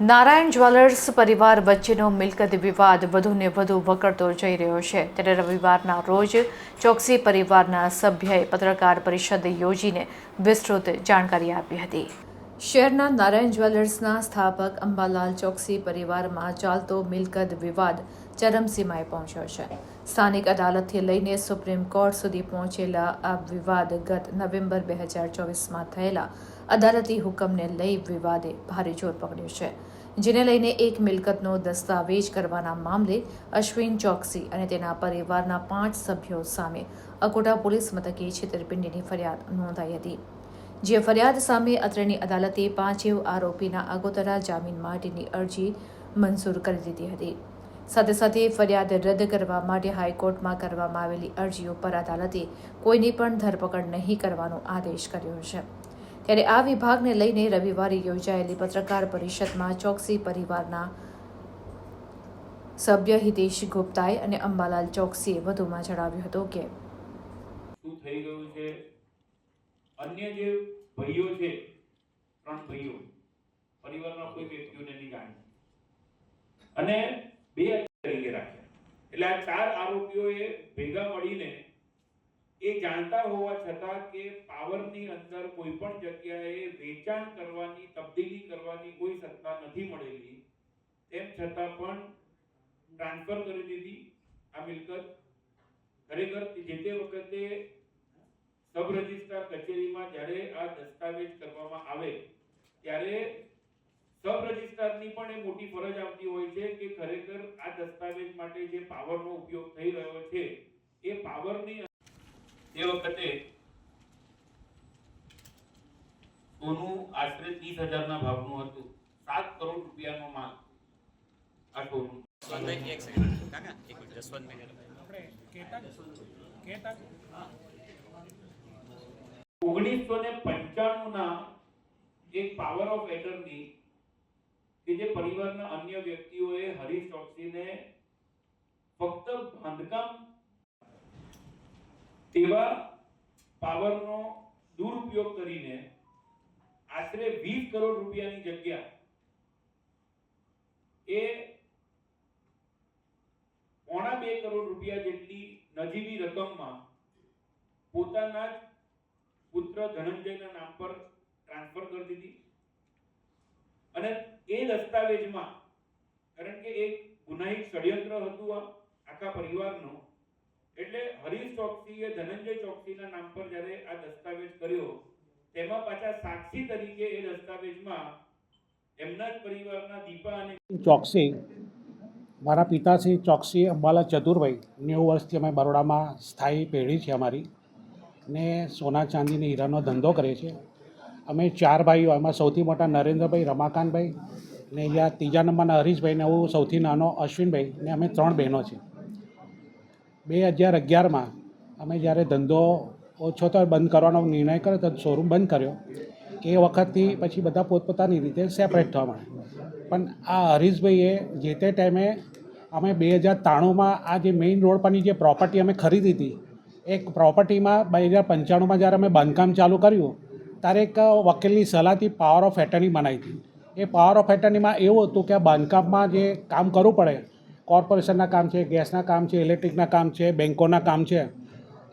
Narayan jewellers પરિવાર વચ્ચેનો મિલકત વિવાદ વધુને વધુ વકરતો જઈ રહ્યો છે. ત્યારે રવિવારના રોજ ચોકસી પરિવારના સભ્યએ પત્રકાર પરિષદ યોજીને વિસ્તૃત જાણકારી આપી હતી. શહેરના નારાયણ જ્વેલર્સના સ્થાપક અંબાલાલ ચોકસી પરિવારમાં ચાલતો મિલકત વિવાદ ચરમસીમાએ પહોંચ્યો છે. સ્થાનિક અદાલતથી લઈને સુપ્રીમ કોર્ટ સુધી પહોંચેલા આ વિવાદ ગત નવેમ્બર બે હજાર ચોવીસમાં થયેલા અદાલતી હુકમને લઈ વિવાદે ભારે જોર પકડ્યું છે, જેને લઈને એક મિલકતનો દસ્તાવેજ કરવાના મામલે અશ્વિન ચોકસી અને તેના પરિવારના પાંચ સભ્યો સામે અકોટા પોલીસ મથકે છેતરપિંડીની ફરિયાદ નોંધાઈ હતી, જે ફરિયાદ સામે અત્રેની અદાલતે પાંચેવ આરોપીના આગોતરા જામીન માટેની અરજી મંજૂર કરી દીધી હતી. સાથે સાથે ફરિયાદ રદ કરવા માટે હાઈકોર્ટમાં કરવામાં આવેલી અરજીઓ પર અદાલતે કોઈની પણ ધરપકડ નહીં કરવાનો આદેશ કર્યો છે. ત્યારે આ વિભાગને લઈને રવિવારે યોજાયેલી પત્રકાર પરિષદમાં ચોકસી પરિવારના સભ્ય હિતેશ ગુપ્તાએ અને અંબાલાલ ચોકસીએ વધુમાં જણાવ્યું હતું કે અને બે તરીકે રાખ્યા એટલે આ ચાર આરોપીઓએ ભેગા મળીને એ જાણતા હોવા છતાં કે પાવરની અંદર કોઈ પણ જગ્યાએ વેચાણ કરવાની, તબદીલી કરવાની કોઈ સત્તા નથી મળેલી. તેમ છતાં પણ ટ્રાન્સફર કરી દીધી આ મિલકત. ખરેખર જે તે વખતે સબ રજિસ્ટ્રાર કચેરીમાં જ્યારે આ દસ્તાવેજ કરવામાં આવે, ત્યારે સબ રજિસ્ટ્રારની પણ એ મોટી ફરજ આવતી હોય છે કે ખરેખર આ દસ્તાવેજ માટે જે પાવરનો ઉપયોગ થઈ રહ્યો છે એ પાવરની તે વખતે સોનું આશરે ત્રીસ હજારના ભાવનું હતું. સાત કરોડ રૂપિયાનો માલ આ સોનું. એક સેકન્ડ કાકા એક મિનિટ જસવંતભાઈ આપણે કેટક કેટક ઓગણીસો ને પંચાણું ના એક પાવર ઓફ એટર્ની કે જે પરિવારના અન્ય વ્યક્તિઓએ હરીશ ચોકસીને ફક્ત બાંધકામ તેવા પાવરનો દુરુપયોગ કરીને આશરે વીસ કરોડ રૂપિયાની જગ્યા એ પોણા બે કરોડ રૂપિયા જેટલી નજીવી રકમમાં પોતાના જ પુત્ર ધનંજયના નામ પર ટ્રાન્સફર કરી દીધી. અને એ દસ્તાવેજમાં, કારણ કે એક ગુનાહિત ષડયંત્ર હતું આ આખા પરિવારનું, એટલે હરીશ ચોકસીએ ધનંજય ચોકસીના નામ પર જ્યારે આ દસ્તાવેજ કર્યો, તેમાં પાછા સાક્ષી તરીકે એ દસ્તાવેજમાં એમના જ પરિવારના દીપા અને ચોકસી, મારા પિતાશ્રી ચોકસી અંબાલા ચતુરભાઈ, નેવું વર્ષથી અમે બરોડામાં સ્થાયી પેઢી છે અમારી, ને સોના ચાંદીને હીરાનો ધંધો કરે છીએ અમે ચાર ભાઈઓ, એમાં સૌથી મોટા નરેન્દ્રભાઈ, રમાકાંતભાઈ ને જ્યાં ત્રીજા નંબરના હરીશભાઈ ને હું સૌથી નાનો અશ્વિનભાઈ ને અમે ત્રણ બહેનો છીએ. બે હજાર અગિયારમાં અમે જ્યારે ધંધો ઓછો તો બંધ કરવાનો નિર્ણય કર્યો તો શોરૂમ બંધ કર્યો. એ વખતથી પછી બધા પોતપોતાની રીતે સેપરેટ થવા માંડે પણ આ હરીશભાઈએ જે તે ટાઈમે અમે બે હજાર ત્રાણુંમાં આ જે મેઇન રોડ પરની જે પ્રોપર્ટી અમે ખરીદી હતી એક પ્રોપર્ટીમાં બે હજાર પંચાણુંમાં જ્યારે અમે બાંધકામ ચાલુ કર્યું ત્યારે એક વકીલની સલાહથી પાવર ઓફ એટર્ની બનાવી હતી. એ પાવર ઓફ એટર્નીમાં એવું હતું કે આ બાંધકામમાં જે કામ કરવું પડે કોર્પોરેશનના કામ છે ગેસના કામ છે ઇલેક્ટ્રિકના કામ છે બેન્કોના કામ છે,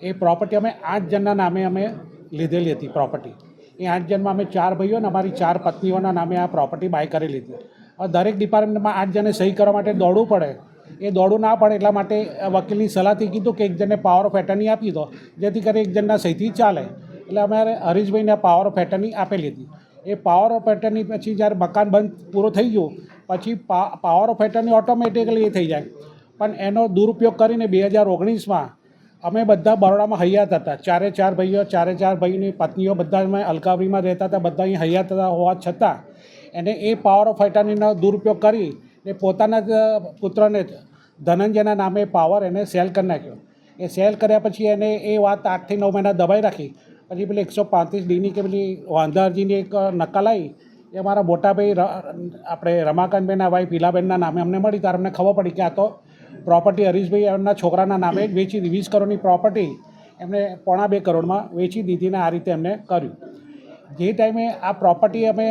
એ પ્રોપર્ટી અમે આઠ જણના નામે અમે લીધેલી હતી પ્રોપર્ટી એ આઠ જણમાં અમે ચાર ભાઈઓ અને અમારી ચાર પત્નીઓના નામે આ પ્રોપર્ટી બાય કરી લીધી. હવે દરેક ડિપાર્ટમેન્ટમાં આઠ જણને સહી કરવા માટે દોડવું પડે. એ દોડવું ના પડે એટલા માટે વકીલની સલાહથી કીધું કે એક જણને પાવર ઓફ એટર્ની આપી દો, જેથી કરી એક જણના સહીથી ચાલે. એટલે અમારે હરીશભાઈને પાવર ઓફ એટર્ની આપેલી હતી. એ પાવર ઓફ એટર્ની પછી જ્યારે મકાન બંધ પૂરો થઈ ગયો, પછી પાવર ઓફ એટર્ની ઓટોમેટિકલી એ થઈ જાય. પણ એનો દુરુપયોગ કરીને બે હજાર ઓગણીસમાં અમે બધા બરોડામાં હૈયાત હતા. ચારે ચાર ભાઈઓ, ચારે ચાર ભાઈની પત્નીઓ બધા અમે અલકાવરીમાં રહેતા હતા, બધા અહીં હૈયાત હતા હોવા છતાં એને એ પાવર ઓફ એટર્નીનો દુરુપયોગ કરી ને પોતાના જ પુત્રને ધનંજયના નામે પાવર એને સેલ કરી નાખ્યો. એ સેલ કર્યા પછી એને એ વાત આઠથી નવ મહિના દબાઈ રાખી. પછી પેલી એકસો પાંત્રીસ ડીની કે પેલી વાંધારજીની એક નકલ આવી એ મારા મોટાભાઈ આપણે રમાકાંતભાઈના વાઈફ ઈલાબેનના નામે અમને મળી. ત્યારે અમને ખબર પડી કે આ તો પ્રોપર્ટી હરીશભાઈ એમના છોકરાના નામે જ વેચી દીધી વીસ કરોડની પ્રોપર્ટી એમને પોણા બે કરોડમાં વેચી દીધીને આ રીતે એમને કર્યું. જે ટાઈમે આ પ્રોપર્ટી અમે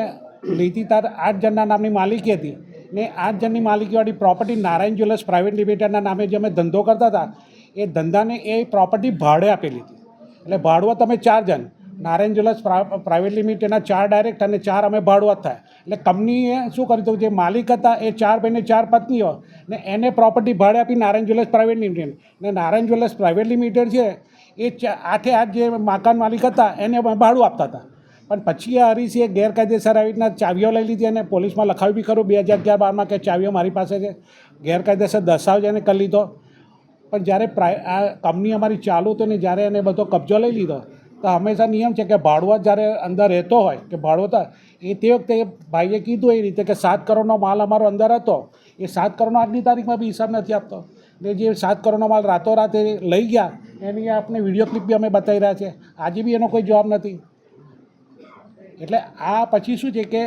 લીધી તાર આઠ જણના નામની માલિકી હતી. ને આઠ જણની માલિકીવાળી પ્રોપર્ટી નારાયણ જ્વેલર્સ પ્રાઇવેટ લિમિટેડના નામે જે અમે ધંધો કરતા હતા, એ ધંધાને એ પ્રોપર્ટી ભાડે આપેલી હતી. એટલે ભાડુઆ તમે ચાર જણ. નારાયણ જ્વેલર્સ પ્રા- પ્રાઇવેટ લિમિટેડના ચાર ડાયરેક્ટ અને ચાર અમે ભાડુઆત થાય. એટલે કંપનીએ શું કર્યું હતું? જે માલિક હતા એ ચાર ભાઈને ચાર પત્નીઓ ને એને પ્રોપર્ટી ભાડે આપી નારાયણ જ્વેલર્સ પ્રાઇવેટ લિમિટેડ. ને નારાયણ જ્વેલર્સ પ્રાઇવેટ લિમિટેડ છે એ આઠે આઠ જે મકાન માલિક હતા એને ભાડું આપતા હતા. પણ પછી આ હરીસીએ ગેરકાયદેસર આવી રીતના ચાવીઓ લઈ લીધી અને પોલીસમાં લખાવ્યું બી ખરું, બે હજાર અગિયાર બારમાં કે ચાવીઓ મારી પાસે છે. ગેરકાયદેસર દસ્તાવેજ એને કરી લીધો. પણ જ્યારે આ કંપની અમારી ચાલુ હતી ને જ્યારે એને બધો કબજો લઈ લીધો, તો હંમેશા નિયમ છે કે ભાડવા જ્યારે અંદર રહેતો હોય, કે ભાડવતા એ તે વખતે ભાઈએ કીધું એ રીતે કે સાત કરોડનો માલ અમારો અંદર હતો. એ સાત કરોડનો આજની તારીખમાં બી હિસાબ નથી આપતો. ને જે સાત કરોડનો માલ રાતોરાત લઈ ગયા, એની આપણે વીડિયો ક્લિપ બી અમે બતાવી રહ્યા છે. આજે બી એનો કોઈ જવાબ નથી. એટલે આ પછી શું છે કે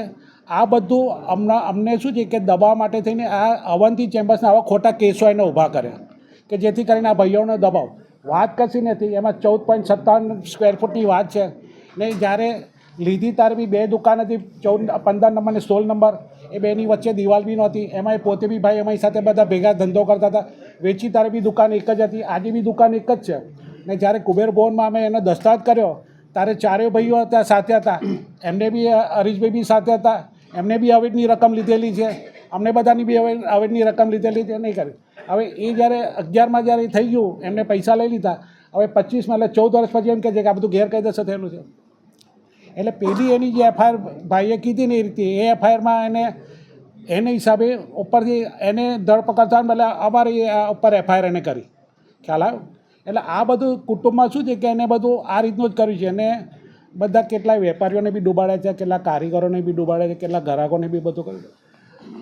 આ બધું અમને અમને શું છે કે દબાવવા માટે થઈને આ અવંતી ચેમ્બર્સના આવા ખોટા કેસો એને ઊભા કર્યા. કે જેથી કરીને આ ભાઈઓનો દબાવ. વાત કશી નથી, એમાં ચૌદ પોઈન્ટ સત્તાવન સ્ક્વેર ફૂટની વાત છે. ને જ્યારે લીધી તાર બી બે દુકાન હતી, ચૌદ, પંદર નંબર ને સોળ નંબર એ બેની વચ્ચે દિવાલ બી નહોતી. એમાં એ પોતે બી ભાઈ અમારી સાથે બધા ભેગા ધંધો કરતા હતા. વેચી તારે બી દુકાન એક જ હતી. આજે બી દુકાન એક જ છે. ને જ્યારે કુબેર ભવનમાં અમે એનો દસ્તાવેજ કર્યો તારે ચારેય ભાઈઓ હતા, સાથે હતા. એમને બી હરીશભાઈ બી સાથે હતા. એમને બી અવેડની રકમ લીધેલી છે. અમને બધાની બી હવે અવેટની રકમ લીધેલી છે. નહીં કરી હવે એ જ્યારે અગિયારમાં જ્યારે એ થઈ ગયું, એમને પૈસા લઈ લીધા, હવે પચીસમાં એટલે ચૌદ વર્ષ પછી એમ કહે છે કે આ બધું ગેરકાયદેસર થયેલું છે. એટલે પેલી એની જે એફઆઈઆર ભાઈએ કીધી ને એ રીતે, એ એફઆઈઆરમાં એને એને હિસાબે ઉપરથી એને ધરપકડ થવાનું એટલે અમારે ઉપર એફઆઈઆર એને કરી. ખ્યાલ આવ્યો? એટલે આ બધું કુટુંબમાં શું છે કે એને બધું આ રીતનું જ કર્યું છે. એને બધા કેટલાય વેપારીઓને બી ડૂબાડે છે, કેટલા કારીગરોને બી ડૂબાડે છે, કેટલા ગ્રાહકોને બી બધું કર્યું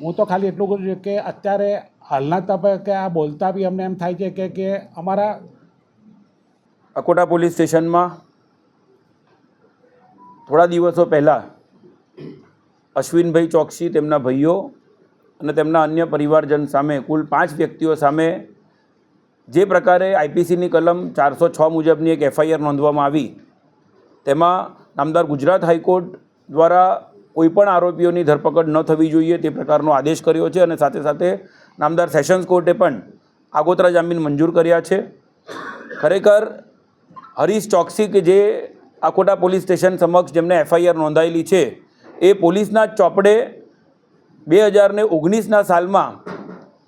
હું તો ખાલી એટલું કહું છું કે અત્યારે હાલના તબક્કે આ બોલતા બી અમને એમ થાય છે કે કે અમારા અકોટા પોલીસ સ્ટેશનમાં થોડા દિવસો પહેલાં અશ્વિનભાઈ ચોકસી, તેમના ભાઈઓ અને તેમના અન્ય પરિવારજન સામે કુલ પાંચ વ્યક્તિઓ સામે જે પ્રકારે આઈપીસીની કલમ ચારસો છ મુજબની એક એફઆઈઆર નોંધવામાં આવી, તેમાં નામદાર ગુજરાત હાઈકોર્ટ દ્વારા કોઈપણ આરોપીઓની ધરપકડ ન થવી જોઈએ તે પ્રકારનો આદેશ કર્યો છે અને સાથે સાથે નામદાર સેશન્સ કોર્ટે પણ આગોતરા જામીન મંજૂર કર્યા છે. ખરેખર હરીશ ચોકસી કે જે આકોટા પોલીસ સ્ટેશન સમક્ષ જેમને એફઆઈઆર નોંધાયેલી છે, એ પોલીસના ચોપડે બે હજાર ને ઓગણીસના સાલમાં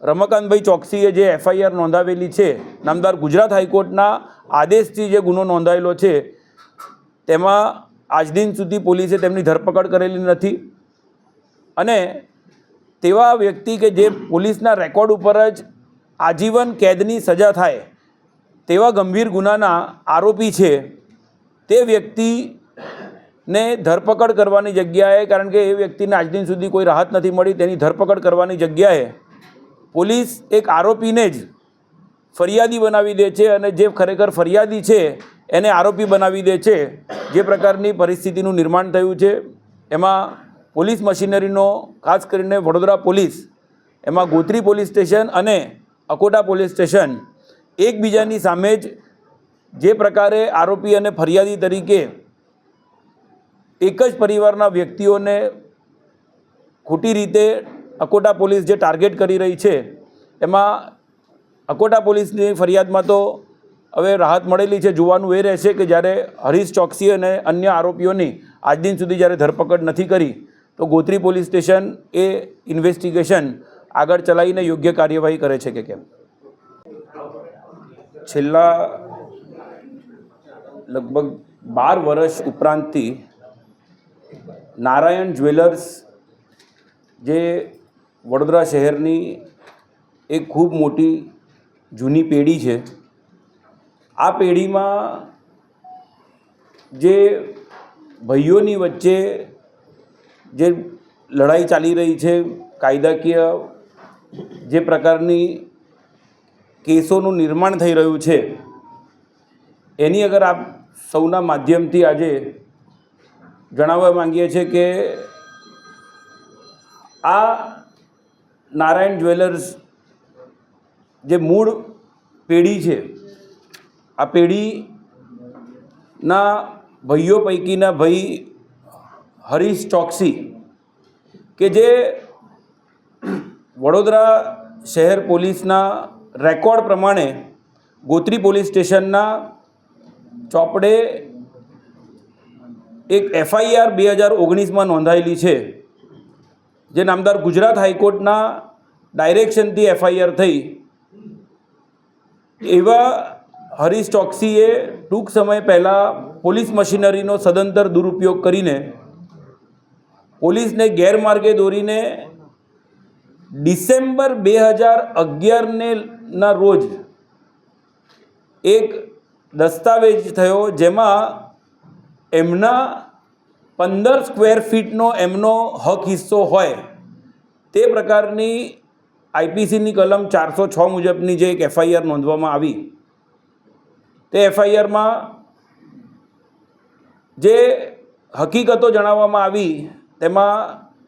રમકાંતભાઈ ચોકસીએ જે એફઆઈઆર નોંધાવેલી છે, નામદાર ગુજરાત હાઈકોર્ટના આદેશથી જે ગુનો નોંધાયેલો છે, તેમાં આજ દિન સુધી પોલીસે તેમની ધરપકડ કરેલી નથી. અને તેવા વ્યક્તિ કે જે પોલીસના રેકોર્ડ ઉપર જ આજીવન કેદની સજા થાય તેવા ગંભીર ગુનાના આરોપી છે તે વ્યક્તિને ધરપકડ કરવાની જગ્યાએ, કારણ કે એ વ્યક્તિને આજ દિન સુધી કોઈ રાહત નથી મળી, તેની ધરપકડ કરવાની જગ્યાએ પોલીસ એક આરોપીને જ ફરિયાદી બનાવી દે છે અને જે ખરેખર ફરિયાદી છે એને આરોપી બનાવી દે છે. જે પ્રકારની પરિસ્થિતિનું નિર્માણ થયું છે. એમાં પોલીસ મશીનરીનો, ખાસ કરીને વડોદરા પોલીસ, એમાં ગોત્રી પોલીસ સ્ટેશન અને અકોટા પોલીસ સ્ટેશન એકબીજાની સામે જ જે પ્રકારે આરોપી અને ફરિયાદી તરીકે એક જ પરિવારના વ્યક્તિઓને ખોટી રીતે અકોટા પોલીસ જે ટાર્ગેટ કરી રહી છે, એમાં અકોટા પોલીસની ફરિયાદમાં તો હવે રાહત મળેલી છે, જોવાનું એ રહેશે કે જ્યારે હરીશ ચોકસી અને અન્ય આરોપીઓની આજ દિન સુધી જ્યારે ધરપકડ નથી કરી, તો ગોત્રી પોલીસ સ્ટેશન એ ઇન્વેસ્ટિગેશન આગળ ચલાવીને યોગ્ય કાર્યવાહી કરે છે કે કેમ? છેલ્લા લગભગ બાર વર્ષ ઉપરાંતથી નારાયણ જ્વેલર્સ જે વડોદરા શહેરની એક ખૂબ મોટી જૂની પેઢી છે આ પેઢીમાં જે ભાઈઓની વચ્ચે જે લડાઈ ચાલી રહી છે, કાયદાકીય જે પ્રકારની કેસોનું નિર્માણ થઈ રહ્યું છે, એની અગર આપ સૌના માધ્યમથી આજે જણાવવા માંગીએ છીએ કે આ નારાયણ જ્વેલર્સ જે મૂળ પેઢી છે આ પેઢીના ભાઈઓ પૈકીના ભાઈ હરીશ ચોકસી કે જે વડોદરા શહેર પોલીસના રેકોર્ડ પ્રમાણે ગોત્રી પોલીસ સ્ટેશનના ચોપડે એક એફઆઈઆર બે હજાર ઓગણીસમાં નોંધાયેલી છે, જે નામદાર ગુજરાત હાઈકોર્ટના ડાયરેક્શનથી એફઆઈઆર થઈ. એવા હરીશ ચોકસીએ ટૂંક સમય પહેલાં પોલીસ મશીનરીનો સદંતર દુરુપયોગ કરીને પોલીસને ગેરમાર્ગે દોરીને ડિસેમ્બર બે હજાર અગિયારને ના રોજ એક દસ્તાવેજ થયો જેમાં એમના પંદર સ્ક્વેર ફીટનો એમનો હક હિસ્સો હોય તે પ્રકારની આઈપીસીની કલમ ચારસો છ મુજબની જે એક એફઆઈઆર નોંધવામાં આવી તે એફઆઈઆરમાં જે હકીકતો જણાવવામાં આવી, તેમાં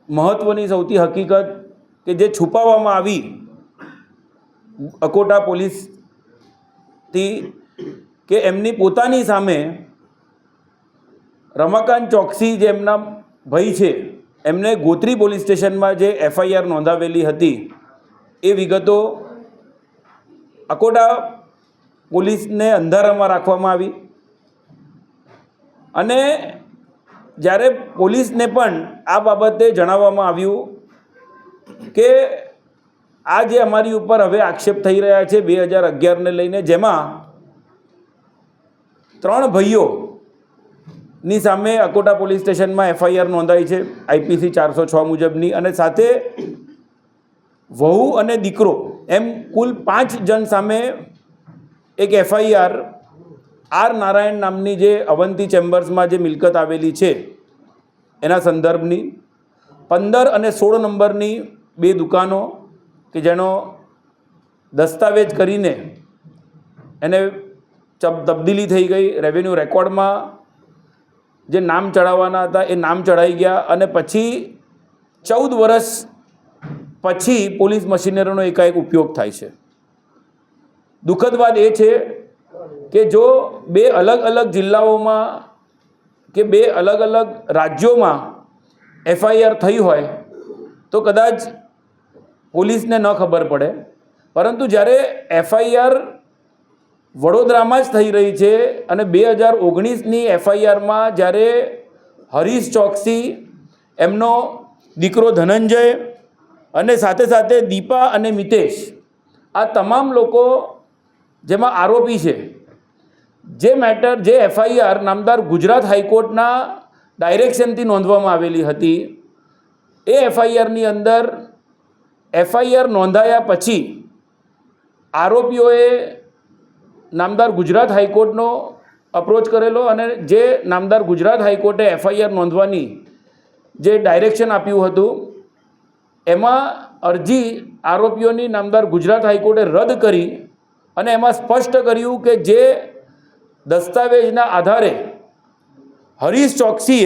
મહત્ત્વની સૌથી હકીકત કે જે છુપાવવામાં આવી અકોટા પોલીસથી કે એમની પોતાની સામે રમાકાંત ચોકસી જે એમના ભાઈ છે, એમને ગોત્રી પોલીસ સ્ટેશનમાં જે એફઆઈઆર નોંધાવેલી હતી, એ વિગતો અકોટા પોલીસને અંધારામાં રાખવામાં આવી. અને જ્યારે પોલીસને પણ આ બાબતે જણાવવામાં આવ્યું કે આ જે અમારી ઉપર હવે આક્ષેપ થઈ રહ્યા છે બે હજાર અગિયારને લઈને, જેમાં ત્રણ ભાઈઓની સામે અકોટા પોલીસ સ્ટેશનમાં એફઆઈઆર નોંધાઈ છે, આઈપીસી ચારસો છ મુજબની. અને સાથે વહુ અને દીકરો એમ કુલ પાંચ જણ સામે એક એફઆઈઆર, આર નારાયણ નામની જે અવંતી ચેમ્બર્સમાં જે મિલકત આવેલી છે, એના સંદર્ભની, પંદર અને સોળ નંબરની બે દુકાનો કે જેનો દસ્તાવેજ કરીને એને તબદીલી થઈ ગઈ રેવન્યુ રેકોર્ડમાં જે નામ ચડાવવાના હતા એ નામ ચડાઈ ગયા અને પછી ચૌદ વર્ષ પછી પોલીસ મશીનરીનો એકાએક ઉપયોગ થાય છે. દુઃખદ વાત એ છે કે જો બે અલગ અલગ જિલ્લાઓમાં કે બે અલગ અલગ રાજ્યોમાં એફઆઈઆર થઈ હોય, તો કદાચ પોલીસને ન ખબર પડે. પરંતુ જ્યારે એફઆઈઆર વડોદરામાં જ થઈ રહી છે અને બે હજાર ઓગણીસની એફઆઈઆરમાં જ્યારે હરીશ ચોકસી, એમનો દીકરો ધનંજય અને સાથે સાથે દીપા અને મિતેશ, આ તમામ લોકો જેમાં આરોપી છે. જે મેટર, જે એફઆઈઆર નામદાર ગુજરાત હાઈકોર્ટના ડાયરેક્શનથી નોંધવામાં આવેલી હતી. એ એફઆઈઆરની અંદર એફઆઈઆર નોંધાયા પછી આરોપીઓએ નામદાર ગુજરાત હાઈકોર્ટનો અપ્રોચ કરેલો અને જે નામદાર ગુજરાત હાઈકોર્ટે એફઆઈઆર નોંધવાની જે ડાયરેક્શન આપ્યું હતું, એમાં અરજી આરોપીઓની નામદાર ગુજરાત હાઈકોર્ટે રદ કરી અને એમાં સ્પષ્ટ કર્યું કે જે દસ્તાવેજના આધારે હરીશ ચોકસીએ